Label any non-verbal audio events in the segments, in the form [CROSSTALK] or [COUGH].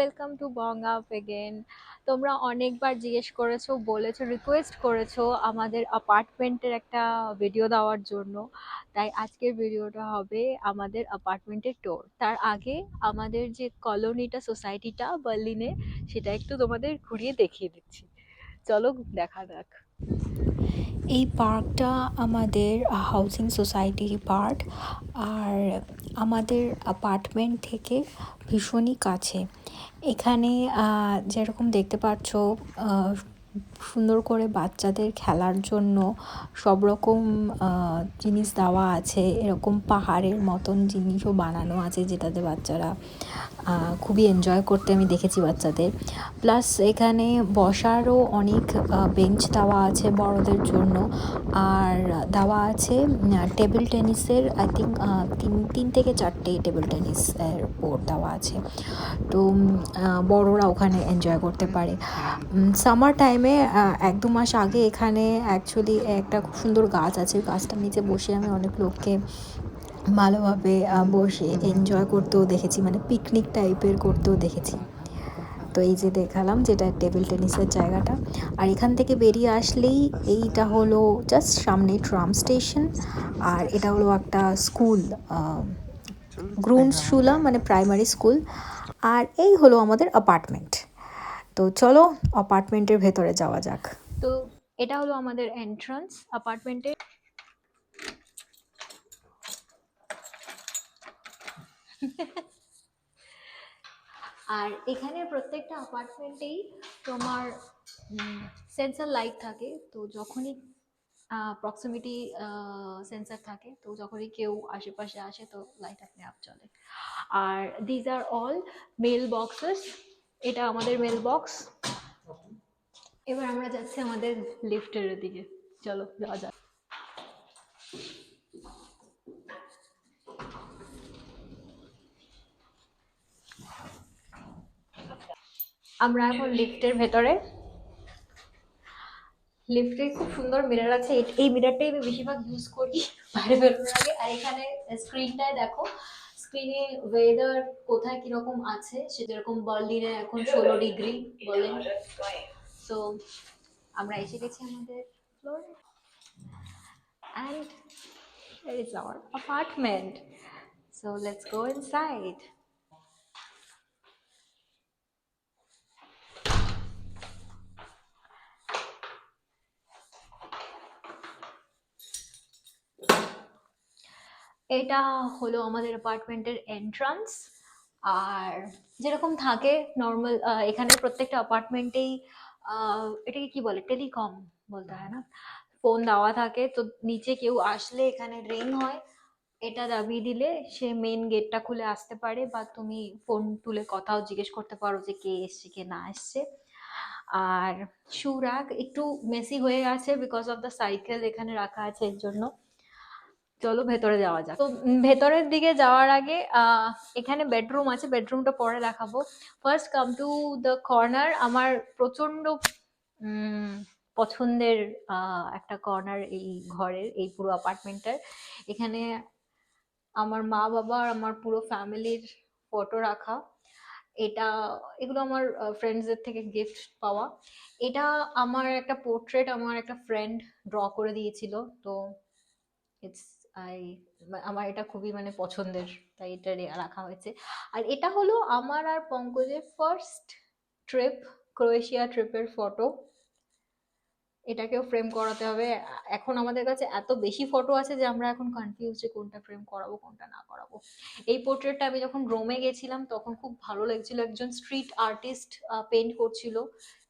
Welcome to Bong up again তোমরা অনেকবার জিজ্ঞেস করেছ, বলেছ রিকোয়েস্ট করেছ আমাদের অ্যাপার্টমেন্টের একটা ভিডিও দেওয়ার জন্য। তাই আজকের ভিডিওটা হবে আমাদের অ্যাপার্টমেন্টের টোর তার আগে আমাদের যে কলোনিটা সোসাইটিটা বার্লিনে, সেটা একটু তোমাদের ঘুরিয়ে দেখিয়ে দিচ্ছি। চলো, দেখা যাক। এই পার্কটা আমাদের হাউজিং সোসাইটির পার্ট আর আমাদের অ্যাপার্টমেন্ট থেকে ভীষণই কাছে। এখানে যেরকম দেখতে পাচ্ছ সুন্দর করে বাচ্চাদের খেলার জন্য সব রকম জিনিস দেওয়া আছে। এরকম পাহাড়ের মতন জিনিসও বানানো আছে যেটাতে বাচ্চারা খুবই এনজয় করতে আমি দেখেছি বাচ্চাদের। প্লাস এখানে বসারও অনেক বেঞ্চ দেওয়া আছে বড়দের জন্য। আর দেওয়া আছে টেবিল টেনিসের আই থিঙ্ক তিন তিন থেকে চারটে টেবিল টেনিসের বোর্ড দেওয়া আছে। তো বড়রা ওখানে এনজয় করতে পারে। সামার টাইমে এক দু মাস আগে এখানে অ্যাকচুয়ালি একটা খুব সুন্দর গাছ আছে। ওই গাছটার নিচে বসে আমি অনেক লোককে ভালোভাবে বসে এনজয় করতেও দেখেছি মানে পিকনিক টাইপের করতেও দেখেছি। তো এই যে দেখালাম যেটা টেবিল টেনিসের জায়গাটা। আর এখান থেকে বেরিয়ে আসলেই এইটা হলো জাস্ট সামনে ট্রাম স্টেশন আর এটা হলো একটা স্কুল গ্রুন্স শুলা মানে প্রাইমারি স্কুল আর এই হলো আমাদের অ্যাপার্টমেন্ট তো চলো অ্যাপার্টমেন্টের ভেতরে যাওয়া যাক। তো এটা হলো আমাদের এন্ট্রান্স অ্যাপার্টমেন্টের আর এখানে প্রত্যেকটা অ্যাপার্টমেন্টেই তোমার সেন্সার লাইট থাকে। তো যখনই প্রক্সিমিটি সেন্সার থাকে, তো যখনই কেউ আশেপাশে আসে, তো লাইট আপনি আপ চলে আর these are all mail boxes এটা আমাদের মেল বক্স এবার আমরা যাচ্ছি আমাদের লিফটের দিকে চলো যাওয়া যাক। আমরা এখন লিফটের ভেতরে। লিফটে খুব সুন্দর মিরর আছে। এই- মিররটাই আমি বেশিরভাগ ইউজ করি। বাইরে বেরোনোর আগে। আর এখানে স্ক্রিনটায় দেখো স্ক্রিনে ওয়েদার কোথায় কীরকম আছে? সে যেরকম বার্লিনে এখন ষোলো ডিগ্রি বলেন। সো আমরা এসে গেছি আমাদের ফ্লোর অ্যান্ড এর is our apartment. So, let's go inside এটা হলো আমাদের অ্যাপার্টমেন্টের এন্ট্রান্স আর যেরকম থাকে নর্মাল এখানে প্রত্যেকটা অ্যাপার্টমেন্টেই এটাকে কি বলে? টেলিকম বলতে হয় না? ফোন দেওয়া থাকে, তো নিচে কেউ আসলে এখানে রিং হয়। এটা দাবিয়ে দিলে সে মেন গেটটা খুলে আসতে পারে বা তুমি ফোন তুলে কথাও জিজ্ঞেস করতে পারো যে কে এসছে, কে না এসছে। আর শু রাগ একটু মেসি হয়ে গেছে বিকজ অফ দ্য সাইকেল এখানে রাখা আছে এর জন্য। চলো ভেতরে যাওয়া যাক। তো ভেতরের দিকে যাওয়ার আগে এখানে বেডরুম আছে বেডরুমটা পরে দেখাবো। First come to the corner আমার প্রচণ্ড পছন্দের একটা কর্নার এই ঘরের, এই পুরো অ্যাপার্টমেন্টটার এখানে আমার মা বাবা আর আমার পুরো ফ্যামিলির ফটো রাখা। এটা, এগুলো আমার ফ্রেন্ডসদের থেকে গিফট পাওয়া। এটা আমার একটা পোর্ট্রেট আমার একটা ফ্রেন্ড ড্র করে দিয়েছিল। তো ইটস আই আমার এটা খুবই মানে পছন্দের, তাই এটা রাখা হয়েছে। আর এটা হলো আমার আর পঙ্কজের ফার্স্ট ট্রিপ ক্রোয়েশিয়া ট্রিপের ফটো এটাকেও ফ্রেম করাতে হবে। এখন আমাদের কাছে এত বেশি ফটো আছে যে আমরা এখন কনফিউজ যে কোনটা ফ্রেম করাবো, কোনটা না করাবো। এই পোর্ট্রেটটা আমি যখন রোমে গেছিলাম, তখন খুব ভালো লাগছিল। একজন স্ট্রিট আর্টিস্ট পেন্ট করছিল।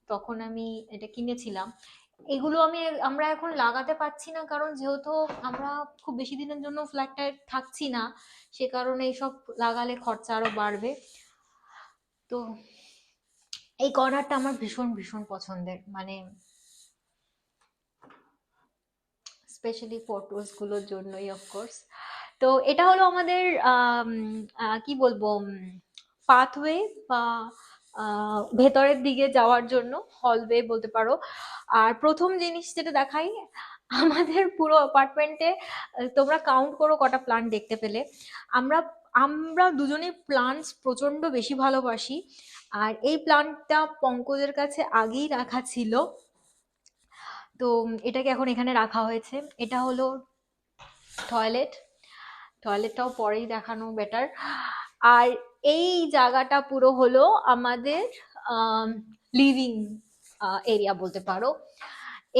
তখন আমি এটা কিনেছিলাম। এগুলো আমি আমরা এখন লাগাতে পারছি না কারণ যেহেতু আমরা খুব বেশি দিনের জন্য ফ্ল্যাটটায় থাকছি না সে কারণে এইসব লাগালে খরচা আরও বাড়বে। তো এই কর্নারটা আমার ভীষণ ভীষণ পছন্দের। মানে স্পেশালি ফটোসগুলোর জন্যই অফকোর্স তো এটা হলো আমাদের আম, কি বলব পাথওয়ে বা ভেতরের দিকে যাওয়ার জন্য হলওয়ে বলতে পারো। আর প্রথম জিনিস যেটা দেখাই, আমাদের পুরো অ্যাপার্টমেন্টে তোমরা কাউন্ট করো কটা প্লান্ট দেখতে পেলে। আমরা আমরা দুজনে প্লান্টস প্রচণ্ড বেশি ভালোবাসি। আর এই প্লান্টটা পঙ্কজের কাছে আগেই রাখা ছিল। তো এটাকে এখন এখানে রাখা হয়েছে। এটা হলো টয়লেট টয়লেটটাও পরেই দেখানো বেটার আর এই জায়গাটা পুরো হলো আমাদের লিভিং এরিয়া বলতে পারো।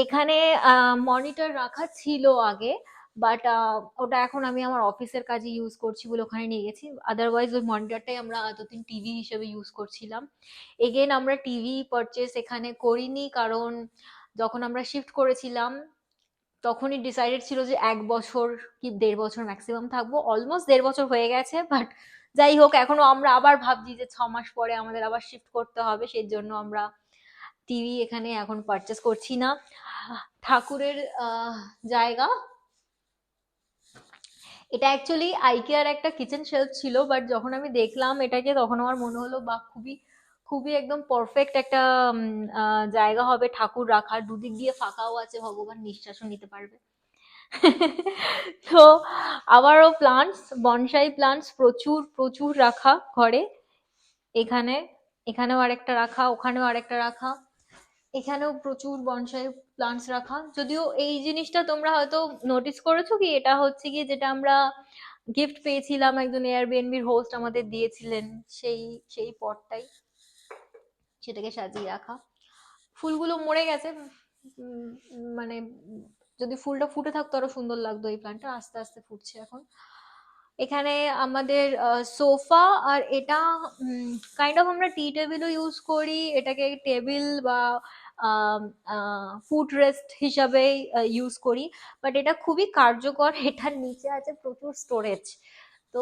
এখানে মনিটর রাখা ছিল আগে বাট ওটা এখন আমি আমার অফিসের কাজে ইউজ করছি বলে ওখানে নিয়ে গেছি। আদারওয়াইজ ওই মনিটরটাই আমরা এতদিন টিভি হিসেবে ইউজ করছিলাম। এগেন আমরা টিভি পারচেস এখানে করিনি কারণ যখন আমরা শিফট করেছিলাম, তখনই ডিসাইডেড ছিল যে এক বছর কি দেড় বছর ম্যাক্সিমাম থাকব। অলমোস্ট দেড় বছর হয়ে গেছে বাট যাই হোক, এখনও আমরা আবার ভাবছি যে ছ মাস পরে আমাদের আবার শিফট করতে হবে, সেই জন্য আমরা টিভি এখানে এখন পারচেস করছি না। ঠাকুরের জায়গা। এটা অ্যাকচুয়ালি আইকিয়ার একটা কিচেন শেলফ ছিল বাট যখন আমি দেখলাম এটাকে, তখন আমার মনে হলো বা খুবই খুবই একদম পারফেক্ট একটা জায়গা হবে। ঠাকুর রাখার দুদিক দিয়ে ফাঁকাও আছে, ভগবান নিঃশ্বাসও নিতে পারবে। [LAUGHS] তো আবারও প্লান্টস বনসাই প্লান্টস প্রচুর প্রচুর রাখা ঘরে। এখানে, এখানেও আরেকটা রাখা, ওখানেও আরেকটা রাখা। এখানেও প্রচুর বনসাই প্লান্টস রাখা। যদিও এই জিনিসটা তোমরা হয়তো নোটিস করেছ কি, এটা হচ্ছে কি যেটা আমরা গিফট পেয়েছিলাম একজন এয়ারবিএনবির হোস্ট আমাদের দিয়েছিলেন, সেই সেই পটটাই সেটাকে সাজিয়ে রাখা। ফুলগুলো মরে গেছে মানে যদি ফুলটা ফুটে থাকতো আরও সুন্দর লাগতো এই প্ল্যান্টটা আস্তে আস্তে ফুটছে এখন। এখানে আমাদের সোফা আর এটা কাইন্ড অফ আমরা টি টেবিলও ইউজ করি। এটাকে টেবিল বা ফুড রেস্ট হিসাবে ইউজ করি। বাট এটা খুবই কার্যকর। এটার নিচে আছে প্রচুর স্টোরেজ তো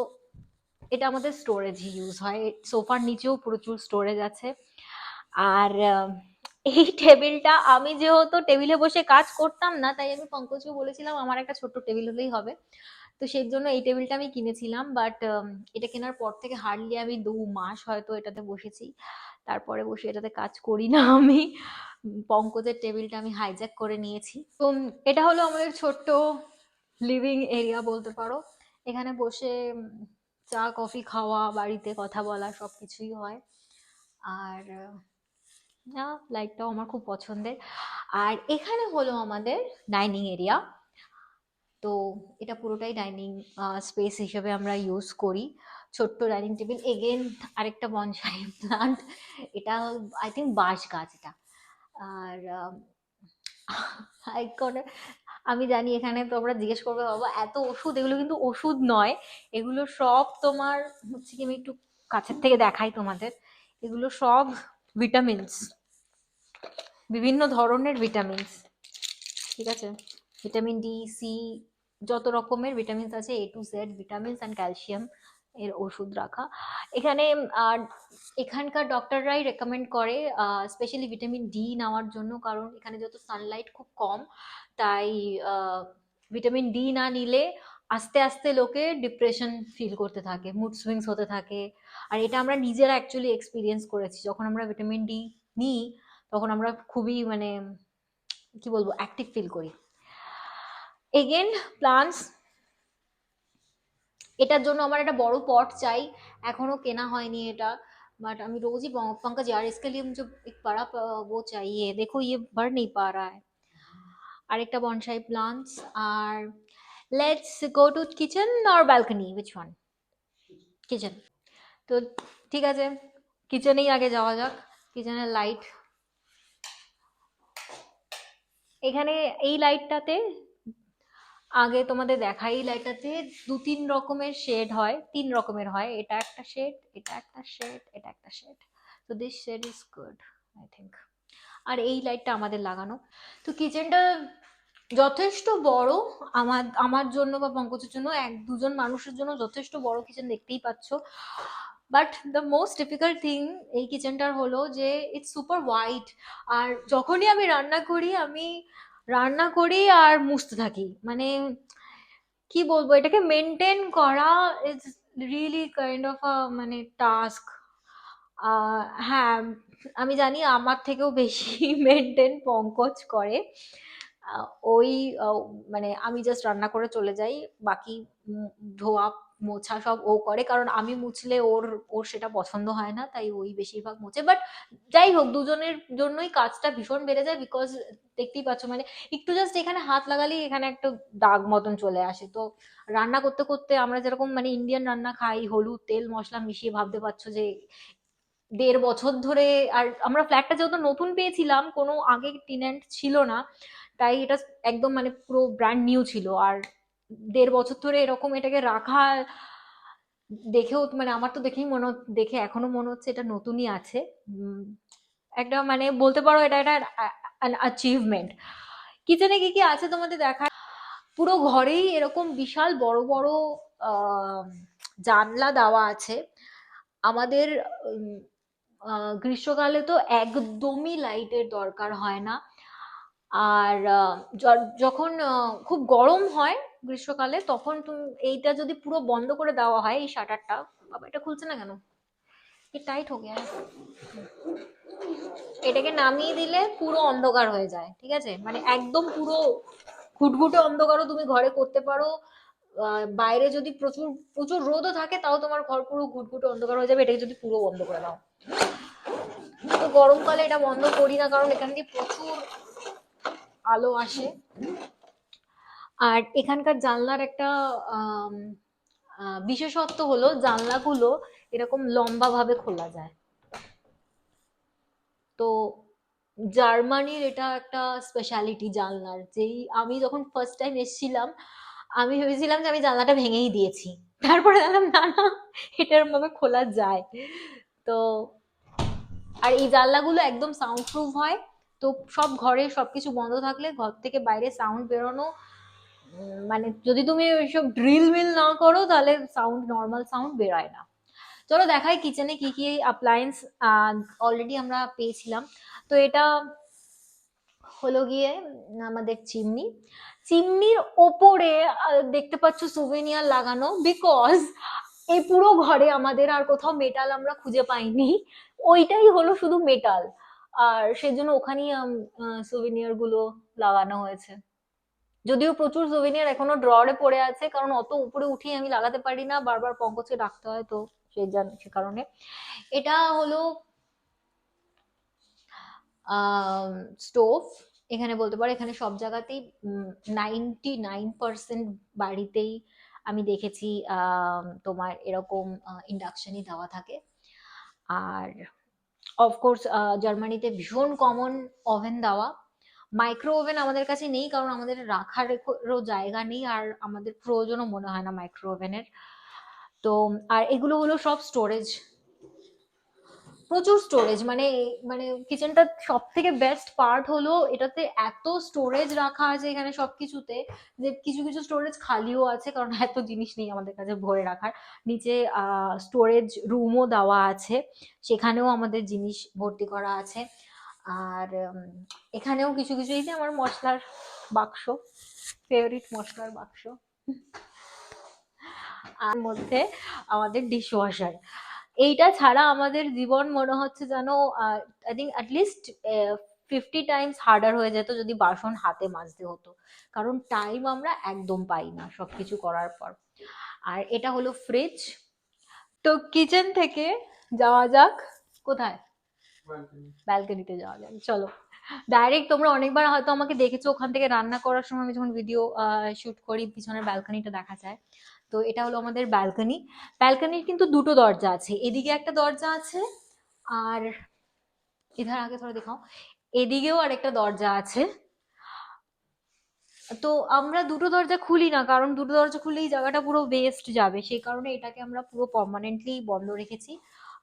এটা আমাদের স্টোরেজই ইউজ হয়। সোফার নিচেও প্রচুর স্টোরেজ আছে। আর এই টেবিলটা আমি যেহেতু টেবিলে বসে কাজ করতাম না, তাই আমি পঙ্কজকে বলেছিলাম আমার একটা ছোট্ট টেবিল হলেই হবে। তো সেই জন্য এই টেবিলটা আমি কিনেছিলাম বাট এটা কেনার পর থেকে হার্ডলি আমি দু মাস হয়তো এটাতে বসেছি। তারপরে বসে এটাতে কাজ করি না আমি। পঙ্কজের টেবিলটা আমি হাইজ্যাক করে নিয়েছি। তো এটা হলো আমাদের ছোট্ট লিভিং এরিয়া বলতে পারো। এখানে বসে চা, কফি খাওয়া, বাড়িতে কথা বলা সব কিছুই হয়। আর না লাইটটাও আমার খুব পছন্দের। আর এখানে হলো আমাদের ডাইনিং এরিয়া তো এটা পুরোটাই ডাইনিং স্পেস হিসেবে আমরা ইউজ করি। ছোট্ট ডাইনিং টেবিল এগেন আরেকটা বনসাই প্লান্ট এটা আই থিঙ্ক বাঁশ গাছ এটা। আর আমি জানি এখানে তোমরা জিজ্ঞেস করবে, বাবা, এত ওষুধ? এগুলো কিন্তু ওষুধ নয়। এগুলো সব তোমার, হচ্ছে কি আমি একটু কাছের থেকে দেখাই তোমাদের। এগুলো সব ভিটামিনস বিভিন্ন ধরনের ভিটামিনস ঠিক আছে? ভিটামিন ডি সি যত রকমের ভিটামিনস আছে A to Z vitamins and calcium এর ওষুধ রাখা। এখানে, আর এখানকার ডক্টররাই রেকমেন্ড করে স্পেশালি ভিটামিন ডি নেওয়ার জন্য, কারণ এখানে যত সানলাইট খুব কম, তাই ভিটামিন ডি না নিলে আস্তে আস্তে লোকে ডিপ্রেশন ফিল করতে থাকে মুড সুইংস হতে থাকে। আর এটা আমরা নিজেরা অ্যাকচুয়ালি এক্সপিরিয়েন্স করেছি। যখন আমরা ভিটামিন ডি নিই তখন আমরা খুবই মানে কি বলবো অ্যাক্টিভ ফিল করি এগেন প্লান্টস এটার জন্য আমার একটা বড় পট চাই এখনো কেনা হয়নি এটা बट আমি रोज ही पं- पंकज यार इसके लिए मुझे एक बड़ा प- वो चाहिए देखो ये बढ़ नहीं पा रहा है আরেকটা bonsai plants R let's go to kitchen or balcony which one kitchen তো ঠিক আছে কিচেনেই আগে যাওয়া যাক কিচেনের লাইট এখানে এই লাইটটাতে আগে তোমাদের দেখাই এই লাইটটাতে দু তিন রকমের শেড হয়, তিন রকমের হয়। এটা একটা শেড এটা একটা শেড এটা একটা শেড তো this shade is good I think আর এই লাইটটা আমাদের লাগানো। তো কিচেনটা যথেষ্ট বড়। আমার আমার জন্য বা পঙ্কজের জন্য, এক দুজন মানুষের জন্য যথেষ্ট বড় কিচেন দেখতেই পাচ্ছ। But the most difficult thing এই কিচেনটার হলো যে ইটস সুপার হোয়াইট আর যখনই আমি রান্না করি, আমি রান্না করি আর মুছতে থাকি। মানে কি বলব, এটাকে মেনটেন করা is really kind of a মানে টাস্ক হ্যাঁ আমি জানি আমার থেকেও বেশি [LAUGHS] মেনটেন পঙ্কজ করে। ওই মানে আমি জাস্ট রান্না করে চলে যাই। বাকি ধোয়া মোছা সব ও করে, কারণ আমি মুছলে ওর ওর সেটা পছন্দ হয় না, তাই ওই বেশিরভাগ মোছে। বাট যাই হোক, দুজনের জন্যই কাজটা ভীষণ বেড়ে যায় বিকজ দেখতেই পাচ্ছ মানে একটু জাস্ট এখানে হাত লাগালেই এখানে একটা দাগ মতন চলে আসে। তো রান্না করতে করতে আমরা যেরকম মানে ইন্ডিয়ান রান্না খাই, হলুদ, তেল, মশলা মিশিয়ে ভাবতে পারছ যে দেড় বছর ধরে, আর আমরা ফ্ল্যাটটা যেহেতু নতুন পেয়েছিলাম, কোনো আগে টিনেন্ট ছিল না, তাই এটা একদম মানে পুরো ব্র্যান্ড নিউ ছিল। আর দেড় বছর ধরে এরকম এটাকে রাখা, দেখেও মানে আমার তো দেখেই মনে দেখে এখনও মনে হচ্ছে এটা নতুনই আছে। একটা মানে বলতে পারো এটা একটা অ্যাচিভমেন্ট কিচেনে কি কি আছে তোমাদের দেখা পুরো ঘরেই এরকম বিশাল বড় বড় জানলা দেওয়া আছে। আমাদের গ্রীষ্মকালে তো একদমই লাইটের দরকার হয় না। আর যখন খুব গরম হয় গ্রীষ্মকালে, তখন তুমি এইটা যদি পুরো বন্ধ করে দেওয়া হয়, এই শাটারটা, বাবা, এটা খুলছে না কেন? টাইট হয়ে গেছে। এটাকে নামিয়ে দিলে পুরো অন্ধকার হয়ে যায়, ঠিক আছে? মানে একদম পুরো ঘুটঘুটে অন্ধকারও তুমি ঘরে করতে পারো। বাইরে যদি প্রচুর প্রচুর রোদও থাকে, তাও তোমার ঘর পুরো ঘুটঘুটে অন্ধকার হয়ে যাবে। এটাকে যদি পুরো বন্ধ করে দাও। তো গরমকালে এটা বন্ধ করি না, কারণ এখান দিয়ে প্রচুর আলো আসে। আর এখানকার জানলার একটা বিশেষত্ব হলো জানলাগুলো এরকম লম্বা ভাবে খোলা যায়। তো জার্মানির এটা একটা স্পেশালিটি জানলার, যেই আমি যখন ফার্স্ট টাইম এসেছিলাম, আমি ভেবেছিলাম যে আমি জানলাটা ভেঙেই দিয়েছি। তারপরে জানলাম না না, এটা এরম ভাবে খোলা যায়। তো আর এই জানলাগুলো একদম সাউন্ড প্রুফ হয়। তো সব ঘরে সবকিছু বন্ধ থাকলে ঘর থেকে বাইরে সাউন্ড বেরোনো মানে যদি তুমি ওইসব ড্রিল মিল না করো, তাহলে সাউন্ড নর্মাল সাউন্ড বেরোয় না। চলো দেখাই কিচেনে কি কি অ্যাপ্লায়েন্স অলরেডি আমরা পেয়েছিলাম। তো এটা হলো গিয়ে আমাদের চিমনি চিমনির ওপরে দেখতে পাচ্ছ সুভেনিয়ার লাগানো বিকজ এই পুরো ঘরে আমাদের আর কোথাও মেটাল আমরা খুঁজে পাইনি। ওইটাই হলো শুধু মেটাল আর সেজন্য ওখানেই সুভেনিয়ারগুলো লাগানো হয়েছে। যদিও প্রচুর সুভেনিয়ার এখনও ড্রয়ারে পড়ে আছে, কারণ অত উপরে উঠিয়ে আমি লাগাতে পারি না, বারবার পঙ্কজকে ডাকতে হয় তো সেই সে কারণে। এটা হলো স্টোভ এখানে বলতে পারো, এখানে সব জায়গাতেই নাইনটি নাইন পার্সেন্ট বাড়িতেই আমি দেখেছি তোমার এরকম ইন্ডাকশনই দেওয়া থাকে। আর অফকোর্স জার্মানিতে ভীষণ কমন ওভেন দেওয়া। মাইক্রো ওভেন আমাদের কাছে নেই, কারণ আমাদের রাখারও জায়গা নেই আর আমাদের প্রয়োজনও মনে হয় না মাইক্রো ওভেনের তো, আর এগুলো হলো সব স্টোরেজ প্রচুর স্টোরেজ মানে মানে কিচেনটা সব থেকে বেস্ট পার্ট হলো এটাতে এত স্টোরেজ রাখা আছে এখানে সব কিছুতে যে কিছু কিছু স্টোরেজ খালিও আছে, কারণ এত জিনিস নেই আমাদের কাছে ভরে রাখার। নিচে স্টোরেজ রুমও দেওয়া আছে, সেখানেও আমাদের জিনিস ভর্তি করা আছে। আর এখানেও কিছু কিছু, এই যে আমার মশলার বাক্স ফেভারিট মশলার বাক্স। আর মধ্যে আমাদের ডিশ ওয়াশার এইটা ছাড়া আমাদের জীবন মনে হচ্ছে যেন I think at least fifty times harder হয়ে যেত যদি বাসন হাতে মাজতে হতো। কারণ টাইম আমরা একদম পাই না সব কিছু করার পর। আর এটা হলো ফ্রিজ তো কিচেন থেকে যাওয়া যাক। কোথায়? ব্যালকনিতে যাওয়া যাক। চলো। ডাইরেক্ট তোমরা অনেকবার হয়তো আমাকে দেখেছ, ওখান থেকে রান্না করার সময় আমি যখন ভিডিও শুট করি, পিছনের ব্যালকনিটা দেখা যায়। তো এটা হলো আমাদের ব্যালকনি ব্যালকনির কিন্তু দুটো দরজা আছে। এদিকে একটা দরজা আছে, আর এধার আগে ধরো দেখাও। এদিকেও আর একটা দরজা আছে। তো আমরা দুটো দরজা খুলি না, কারণ দুটো দরজা খুললেই জায়গাটা পুরো ওয়েস্ট যাবে। সেই কারণে এটাকে আমরা পুরো পার্মানেন্টলি বন্ধ রেখেছি।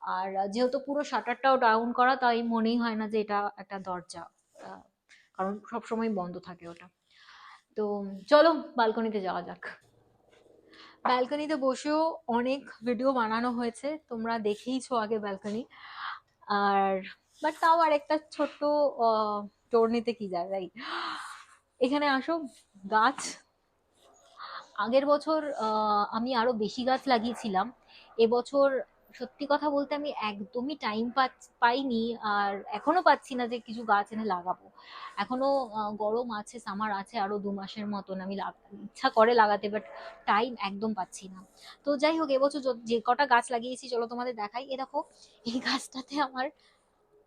আর যেহেতু পুরো শাটারটাও ডাউন করা, তাই মনেই হয় না যে এটা একটা দরজা কারণ সবসময় বন্ধ থাকে ওটা। তো চলো ব্যালকনিতে যাওয়া যাক। ব্যালকনিতে বসেও অনেক ভিডিও বানানো হয়েছে, তোমরা দেখেইছো আগে ব্যালকনি আর বাট তাও আর একটা ছোট্ট টোর নিতে কি যায় তাই এখানে আসো, গাছ। আগের বছর আমি আরও বেশি গাছ লাগিয়েছিলাম। এবছর সত্যি কথা বলতে আমি একদমই টাইম পাইনি আর এখনো পাচ্ছি না যে কিছু গাছ এনে লাগাবো এখনো আহ, গরম আছে সামার আছে আরো দু মাসের মতন আমি লাগ- ইচ্ছা করে লাগাতে বাট টাইম একদম পাচ্ছি না তো যাই হোক এবছর য- যে কটা গাছ লাগিয়েছি চলো তোমাদের দেখাই এ দেখো এই গাছটাতে আমার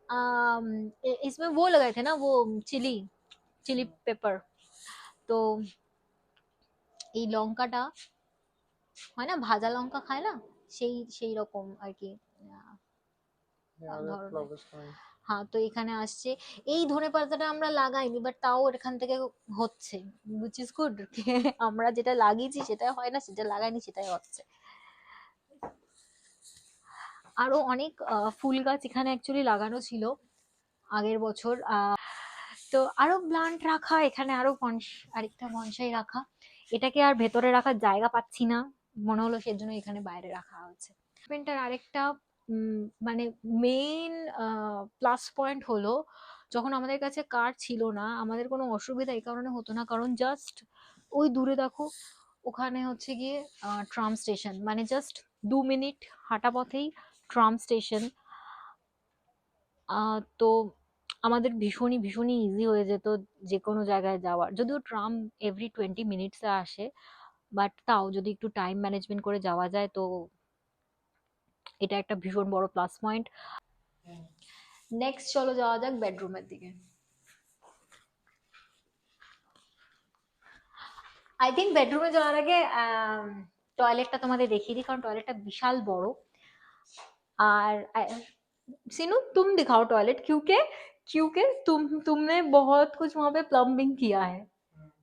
আম, এ- इसमें वो लगाए थे ना वो চিলি চিলি পেপার তো এই লঙ্কাটা হয় না ভাজা লঙ্কা খায় না সেই সেই রকম আর কি. হ্যাঁ তো এখানে আসছে। এই ধনে পাতাটা আমরা লাগাইনি বাট তাও এখান থেকে হচ্ছে উইচ ইজ গুড আমরা যেটা লাগিয়েছি সেটা হয় না সেটা লাগাইনি সেটাই হচ্ছে। আরও অনেক ফুল গাছ এখানে অ্যাকচুয়ালি লাগানো ছিল আগের বছর আহ, তো আরও প্লান্ট রাখা এখানে আরও আরেকটা বনসাই রাখা। এটাকে আর ভেতরে রাখার জায়গা পাচ্ছি না। মনে হলো সেজন্য এখানে বাইরে রাখা হচ্ছে পেন্টার আরেকটা মানে মেইন প্লাস পয়েন্ট হলো, যখন আমাদের কাছে কার ছিল না, আমাদের কোনো অসুবিধা এই কারণে হতো না, কারণ জাস্ট ওই দূরে দেখো, ওখানে হচ্ছে গিয়ে ট্রাম স্টেশন মানে জাস্ট দু মিনিট হাঁটা পথেই ট্রাম স্টেশন তো আমাদের ভীষণই ভীষণই ইজি হয়ে যেত যে কোনো জায়গায় যাওয়ার, যদিও ট্রাম এভরি টোয়েন্টি মিনিটসে আসে বাট তাও যদি একটু টাইম ম্যানেজমেন্ট করে যাওয়া যায় তো এটা একটা ভীষণ বড় প্লাস পয়েন্ট নেক্সট চলো যাওয়া যাক বেডরুমের দিকে আই থিঙ্ক বেডরুমে যাওয়ার আগে টয়লেটটা তোমাদের দেখিয়ে দিই কারণ টয়লেটটা বিশাল বড় আর सीनू तुम दिखाओ टॉयलेट क्योंकि क्योंकि तुम तुमने बहुत कुछ वहाँ पे प्लम्बिंग किया है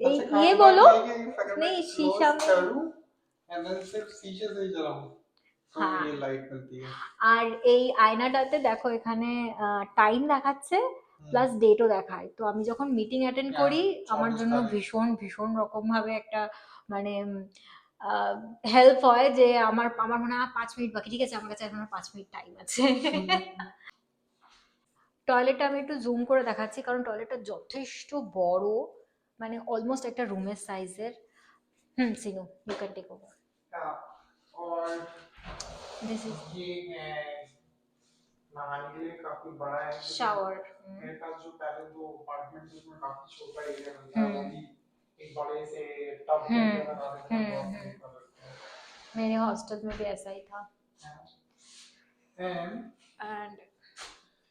ये- सबसे खास ये बात बोलो। ये है कि अगर मैं नहीं, close शीशा में- करूं and then सिर्फ शीशे से ही जलाऊं तो हाँ। ये लाइट मिलती है আর এই আয়নাটাতে দেখো এখানে টাইম দেখাচ্ছে প্লাস ডেটও দেখায় তো আমি যখন মিটিং অ্যাটেন্ড হ্যাঁ, করি আমার চব্বিশ জন্য তারিখ। ভীষণ ভীষণ রকম ভাবে একটা মানে হেল্প হয় যে আমার আমার মনে হয় পাঁচ মিনিট বাকি ঠিক আছে আমার কাছে এখন আর পাঁচ মিনিট টাইম আছে টয়লেটটা [LAUGHS] আমি একটু জুম করে দেখাচ্ছি কারণ টয়লেটটা যথেষ্ট বড় মানে অলমোস্ট একটা রুমের সাইজের হুম Sinu you can take over हाँ, और দিস ইজ ये है नहाने के लिए काफी बड़ा है शावर मेरे पास जो पहले दो अपार्टमेंट उसमें काफी छोटा एरिया मिलता है वो हम्म। भी एक बड़े से टब हम्म, बना देते हैं हम्म, बहुत हम्म। सुंदर लगता है मेरे हॉस्टल में भी ऐसा ही था And and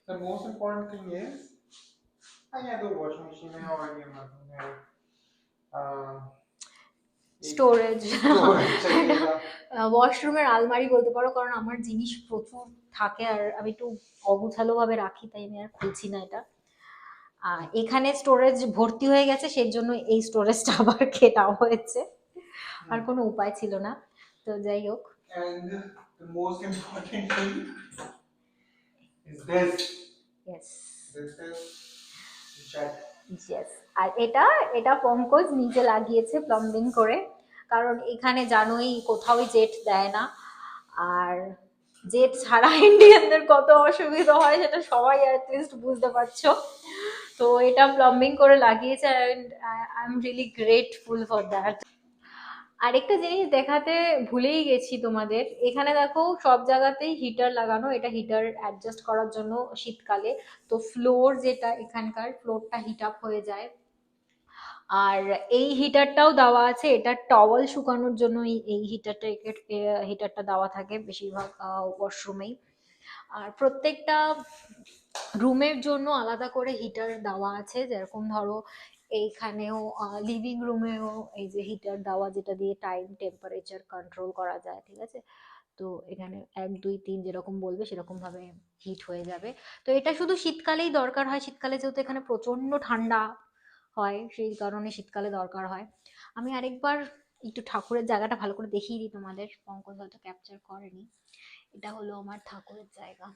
the most important thing is, storage ওয়াশরুমের [LAUGHS] আলমারি বলতে পারো কারণ আমার জিনিস প্রচুর থাকে আর আমি একটু অগুছালোভাবে রাখি তাই আমি আর খুলছি না এটা। এখানে স্টোরেজ ভর্তি হয়ে গেছে সেই জন্য এই স্টোরেজটা আবার কেটা হয়েছে। আর কোনো উপায় ছিল না তো যাই হোক। Most আর এটা এটা পঙ্কজ নিজে লাগিয়েছে প্লাম্বিং করে। কারণ এখানে জানোই কোথাও জেট দেয় না। আর জেট ছাড়া [LAUGHS] ইন্ডিয়ানদের কত অসুবিধা হয় সেটা সবাই অ্যাটলিস্ট বুঝতে পারছ। তো এটা প্লাম্বিং করে লাগিয়েছে and I am really grateful for that আরেকটা জিনিস দেখাতে ভুলেই গেছি তোমাদের। এখানে দেখো সব জায়গাতেই হিটার লাগানো, এটা হিটার অ্যাডজাস্ট করার জন্য শীতকালে। তো ফ্লোর যেটা এখানকার ফ্লোরটা হিট আপ হয়ে যায়। আর এই হিটারটাও দেওয়া আছে, এটা টাওয়াল শুকানোর জন্য এই- হিটারটা হিটারটা দেওয়া থাকে বেশিরভাগ ওয়াশরুমেই আর প্রত্যেকটা রুমের জন্য আলাদা করে হিটার দেওয়া আছে। যেরকম ধরো এইখানেও লিভিং রুমেও এই যে হিটার দেওয়া যেটা দিয়ে টাইম টেম্পারেচার কন্ট্রোল করা যায়, ঠিক আছে? তো এখানে এক, দুই, তিন যেরকম বলবে সেরকম ভাবে হিট হয়ে যাবে। তো এটা শুধু শীতকালেই দরকার হয়, শীতকালে যেহেতু এখানে প্রচণ্ড ঠান্ডা হয়, সেই কারণে শীতকালে দরকার হয়। আমি আরেকবার একটু ঠাকুরের জায়গাটা ভালো করে দেখিয়ে দিই তোমাদের। পঙ্কজ হয়তো ক্যাপচার করেনি। এটা হলো আমার ঠাকুরের জায়গা।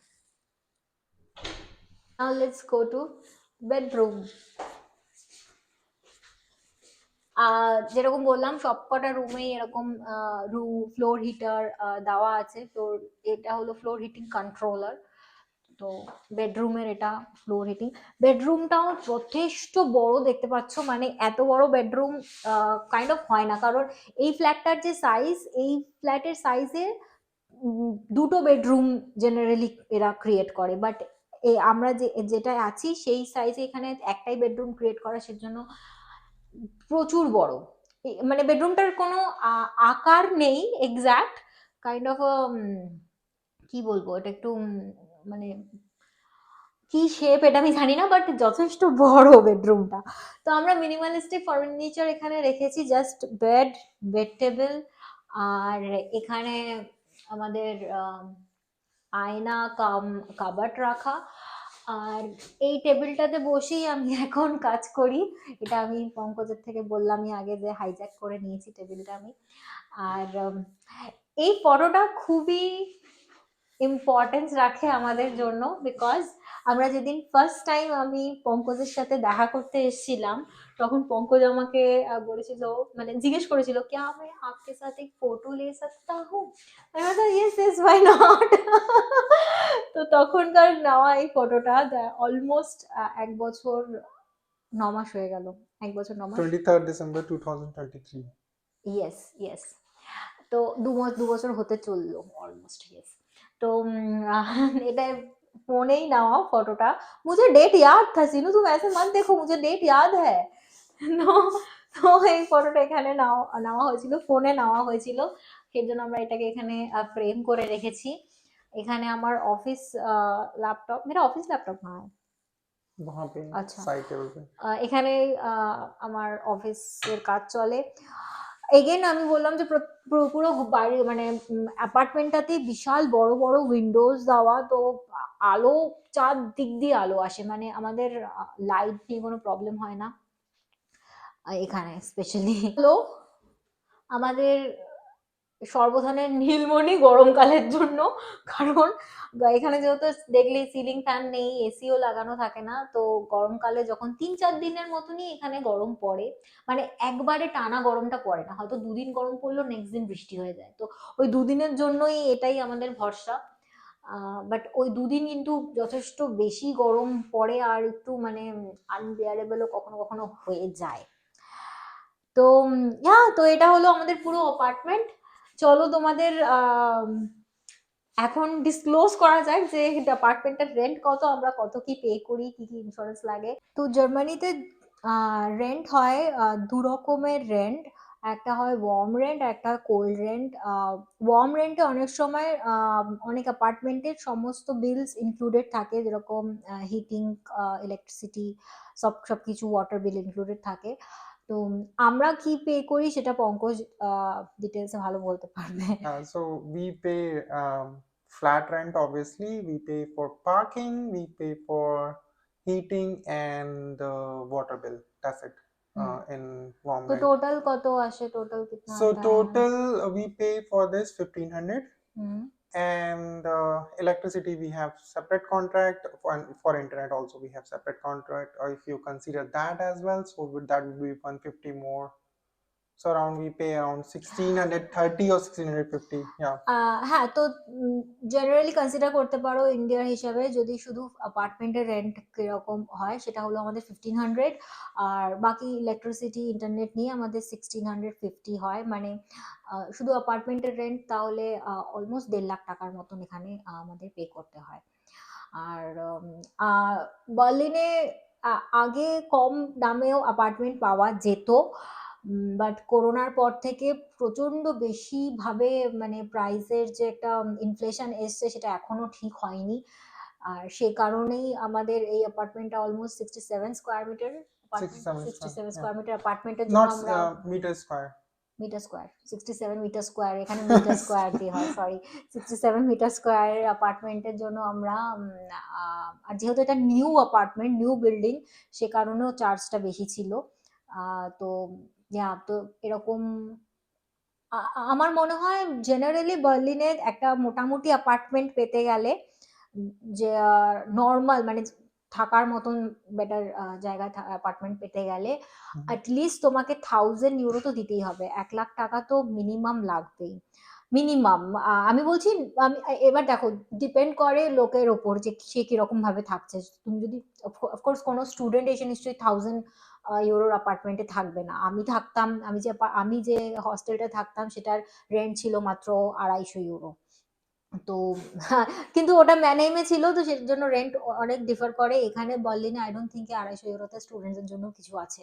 Now let's go to. যেরকম বললাম, সবকটা রুমেই এরকম রু ফ্লোর হিটার দেওয়া আছে। ফ্লোর এটা হলো ফ্লোর হিটিং কন্ট্রোলার তো বেডরুমের এটা ফ্লোর হিটিং বেডরুমটাও যথেষ্ট বড় দেখতে পাচ্ছ। মানে এত বড় বেডরুম কাইন্ড অফ হয় না। কারণ এই ফ্ল্যাটটার যে সাইজ এই ফ্ল্যাটের সাইজে দুটো বেডরুম জেনারেলি এরা ক্রিয়েট করে। বাট আমরা যে যেটা আছি, সেই সাইজে এখানে একটাই বেডরুম ক্রিয়েট করা। সেজন্য প্রচুর বড়। মানে বেডরুমটার কোনো আকার নেই এক্স্যাক্ট কাইন্ড অফ কি বলব, এটা একটু মানে কি শেপ এটা আমি জানি না বাট যথেষ্ট বড় বেডরুমটা তো আমরা মিনিমালিস্টিক ফার্নিচার এখানে রেখেছি জাস্ট বেড বেড টেবিল আর এখানে আমাদের আয়না, কাম, কাবাট রাখা। আর এই টেবিলটাতে বসেই আমি এখন কাজ করি। এটা আমি পঙ্কজের থেকে বললামই আগে যে হাইজ্যাক করে নিয়েছি টেবিলটা আমি। আর এই ফটোটা খুবই ইম্পর্টেন্স রাখে আমাদের জন্য বিকজ আমরা যেদিন ফার্স্ট টাইম আমি পঙ্কজের সাথে দেখা করতে এসেছিলাম তখন পঙ্কজ আমাকে বলেছিল মানে জিজ্ঞেস করেছিল কে আমি আপকে সাথে ফটো লে সকতা হু ইয়েস ইয়েস ওয়াই নট তো তখনকার নেওয়া এই ফটোটা অলমোস্ট এক বছর ন মাস হয়ে গেল। এক বছর ন মাস। Twenty third December two thousand thirty three yes yes তো দু বছর হতে চলল অলমোস্ট ইয়েস তো উম, আহ, এটা फोने ही নেওয়া ফটোটা मुझे डेट याद था सीनू तुम ऐसे मत देखो मुझे डेट याद है তো তো এই ফটোটা এখানে নেওয়া নেওয়া হয়েছিল ফোনে নেওয়া হয়েছিল সেই জন্য আমরা এটাকে এখানে ফ্রেম করে রেখেছি এখানে আমার অফিস ল্যাপটপ মেরা অফিস ল্যাপটপ হ্যাঁ वहाँ पे अच्छा। साइड टेबल पे আহ, এখানে আহ, আমার অফিসের কাজ চলে এগেন আমি বললাম যে পুরো বাড়ি মানে অ্যাপার্টমেন্টটাতে বিশাল বড় বড় উইন্ডোজ দেওয়া, তো আলো চার দিক দিয়ে আলো আসে। মানে আমাদের লাইট নিয়ে কোনো প্রবলেম হয় না। এখানে স্পেশালি আলো আমাদের সর্বধানের নীলমণি গরমকালের জন্য। কারণ, এখানে যেহেতু দেখলে সিলিং ফ্যান নেই এসিও লাগানো থাকে না, তো গরমকালে যখন তিন চার দিনের মতনই এখানে গরম পড়ে মানে একবারে টানা গরমটা পড়ে না, হয়তো দুদিন গরম পড়ল নেক্সট দিন বৃষ্টি হয়ে যায়। তো ওই দুদিনের জন্যই এটাই আমাদের ভরসা। বাট ওই দুদিন কিন্তু যথেষ্ট বেশি গরম পড়ে আর একটু মানে আনবিয়ারেবলও কখনো কখনো হয়ে যায়। তো ইয়া তো এটা হলো আমাদের পুরো অ্যাপার্টমেন্ট চলো তোমাদের এখন ডিসক্লোজ করা যাক যে অ্যাপার্টমেন্টের রেন্ট কত, আমরা কত কি পে করি, কি কি ইন্স্যুরেন্স লাগে। তো জার্মানিতে রেন্ট হয় দু রকমের রেন্ট একটা হয় ওয়ার্ম রেন্ট একটা কোল্ড রেন্ট ওয়ার্ম রেন্টে অনেক সময় অনেক অ্যাপার্টমেন্টের সমস্ত বিলস ইনক্লুডেড থাকে। যেরকম হিটিং ইলেকট্রিসিটি সব সব কিছু ওয়াটার বিল ইনক্লুডেড থাকে। তো আমরা কি পে করি সেটা পঙ্কজ ডিটেলসে ভালো বলতে পারবে so we pay flat rent obviously we pay for parking we pay for heating and water bill that's it in in তো টোটাল কত আসে টোটাল কত so total we pay for this 1500 fifteen and uh, electricity we have separate contract. For, for internet also we have separate contract. Or if you consider that as well so would that would be 150 more so, around we pay around 1630 or 1650 yeah. হ্যাঁ তো generally consider করতে পারো ইন্ডিয়ার হিসাবে যদি শুধু অ্যাপার্টমেন্টের rent কীরকম হয় সেটা হলো আমাদের ফিফটিন হান্ড্রেড আর বাকি ইলেকট্রিসিটি ইন্টারনেট নিয়ে আমাদের সিক্সটিন হান্ড্রেড ফিফটি হয় মানে শুধু অ্যাপার্টমেন্টের রেন্ট তাহলে অলমোস্ট দেড় লাখ টাকার মতন এখানে আমাদের পে করতে হয় আর বার্লিনে আগে কম দামেও অ্যাপার্টমেন্ট পাওয়া যেত বাট করোনার পর থেকে প্রচণ্ড বেশি ভাবে মানে প্রাইসের যে একটা ইনফ্লেশন এসছে সেটা এখনও ঠিক হয়নি। আর সে কারণেই আমাদের এই অ্যাপার্টমেন্টটা almost sixty seven square meter sixty seven square meter অ্যাপার্টমেন্টের জন্য আমরা meter meter square sixty seven meter square এখানে মিটার স্কোয়ার দিয়ে হয় sorry sixty seven meter square অ্যাপার্টমেন্টের জন্য আমরা আর যেহেতু এটা নিউ অ্যাপার্টমেন্ট নিউ বিল্ডিং সে কারণেও চার্জটা বেশি ছিল। তো ইয়া তো এরকম আমার মনে হয় জেনারেলি বার্লিনের একটা মোটামুটি অ্যাপার্টমেন্ট পেতে গেলে যে নর্মাল মানে থাকার মতন বেটার জায়গা অ্যাপার্টমেন্ট পেতে গেলে। অ্যাটলিস্ট তোমাকে থাউজেন্ড ইউরো তো দিতেই হবে এক লাখ টাকা তো মিনিমাম লাগবেই মিনিমাম আমি বলছি, আমি এবার দেখো ডিপেন্ড করে লোকের ওপর যে সে কীরকম ভাবে থাকছে। তুমি যদি অফকোর্স কোনো স্টুডেন্ট এসে নিশ্চয়ই থাউজেন্ড ইউরোর অ্যাপার্টমেন্টে থাকবে না। আমি থাকতাম, আমি যে আমি যে হস্টেলটা থাকতাম, সেটার রেন্ট ছিল মাত্র আড়াইশো ইউরো তো, [LAUGHS] কিন্তু ওটা ম্যানেমে ছিল, তো সের জন্য রেন্ট অনেক ডিফার করে। এখানে বললিনে আই ডোন্ট থিঙ্ক আড়াইশো ইউরোতে স্টুডেন্টসের জন্য কিছু আছে।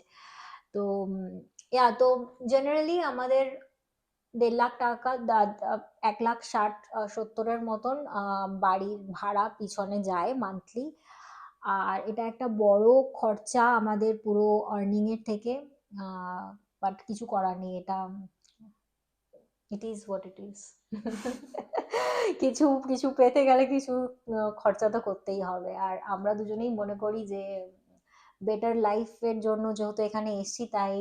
তো ইয়া তো জেনারেলি আমাদের দেড় লাখ টাকা এক লাখ ষাট সত্তরের মতন বাড়ির ভাড়া পিছনে যায় মান্থলি আর এটা একটা বড় খরচা আমাদের পুরো আর্নিং এর থেকে বাট কিছু করার নেই, এটা it is what it is কিছু কিছু পেতে গেলে কিছু খরচা তো করতেই হবে। আর আমরা দুজনেই মনে করি যে বেটার লাইফের জন্য যেহেতু এখানে এসছি, তাই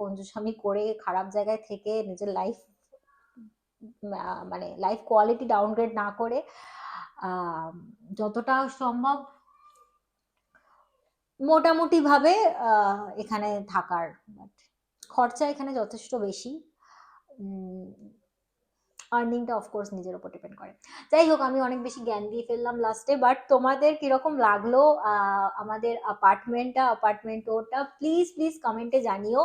কঞ্জুসামি করে খারাপ জায়গায় থেকে নিজের লাইফ মানে লাইফ কোয়ালিটি ডাউনগ্রেড না করে যতটা সম্ভব মোটামুটি ভাবে এখানে থাকার। খরচা এখানে যথেষ্ট বেশি। আর্নিংটা অফকোর্স নিজের ওপর ডিপেন্ড করে। যাই হোক, আমি অনেক বেশি জ্ঞান দিয়ে ফেললাম লাস্টে বাট তোমাদের কীরকম লাগল আমাদের অ্যাপার্টমেন্টটা অ্যাপার্টমেন্ট ওটা প্লিজ প্লিজ কমেন্টে জানিও।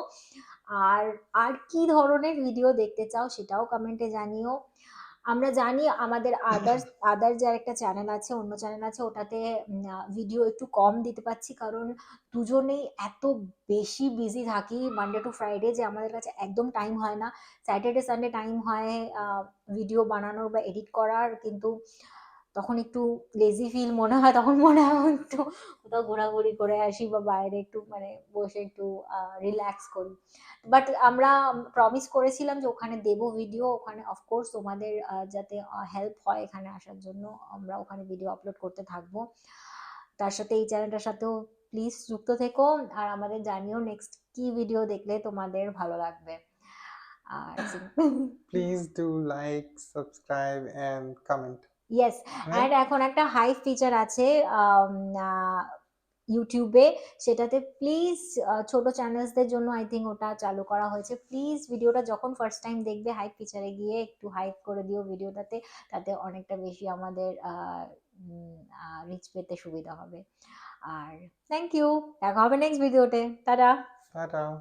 আর আর কি ধরনের ভিডিও দেখতে চাও সেটাও কমেন্টে জানিও। আমরা জানি আমাদের আদার্স আদার যার একটা চ্যানেল আছে, অন্য চ্যানেল আছে, ওটাতে ভিডিও একটু কম দিতে পারছি। কারণ দুজনেই এত বেশি বিজি থাকি মানডে টু ফ্রাইডে যে আমাদের কাছে একদম টাইম হয় না। স্যাটারডে সানডে টাইম হয় ভিডিও বানানোর বা এডিট করার। কিন্তু তখন একটু লেজি ফিল মনে হয় তখন মনে হয় একটু কোথাও ঘোরাঘুরি করে আসি বা বাইরে একটু মানে বসে একটু রিল্যাক্স করি। বাট আমরা প্রমিস করেছিলাম যে ওখানে দেবো ভিডিও ওখানে অফকোর্স তোমাদের যাতে হেল্প হয় এখানে আসার জন্য আমরা ওখানে ভিডিও আপলোড করতে থাকব। তার সাথে এই চ্যানেলটার সাথেও প্লিজ যুক্ত থেকো আর আমাদের জানিও নেক্সট কি ভিডিও দেখলে তোমাদের ভালো লাগবে। আর [LAUGHS] Please do like, subscribe, and comment. Yes and এখন একটা হাই ফিচার আছে ইউটিউবে সেটাতে প্লিজ ছোট চ্যানেলসদের জন্য আই থিঙ্ক ওটা চালু করা হয়েছে। প্লিজ ভিডিওটা যখন ফার্স্ট টাইম দেখবে হাইপ ফিচারে গিয়ে একটু হাইপ করে দিও ভিডিওটাতে তাতে অনেকটা বেশি আমাদের রিচ পেতে সুবিধা হবে। আর থ্যাংক ইউ দেখা হবে নেক্সট ভিডিওতে তারা Ta-da.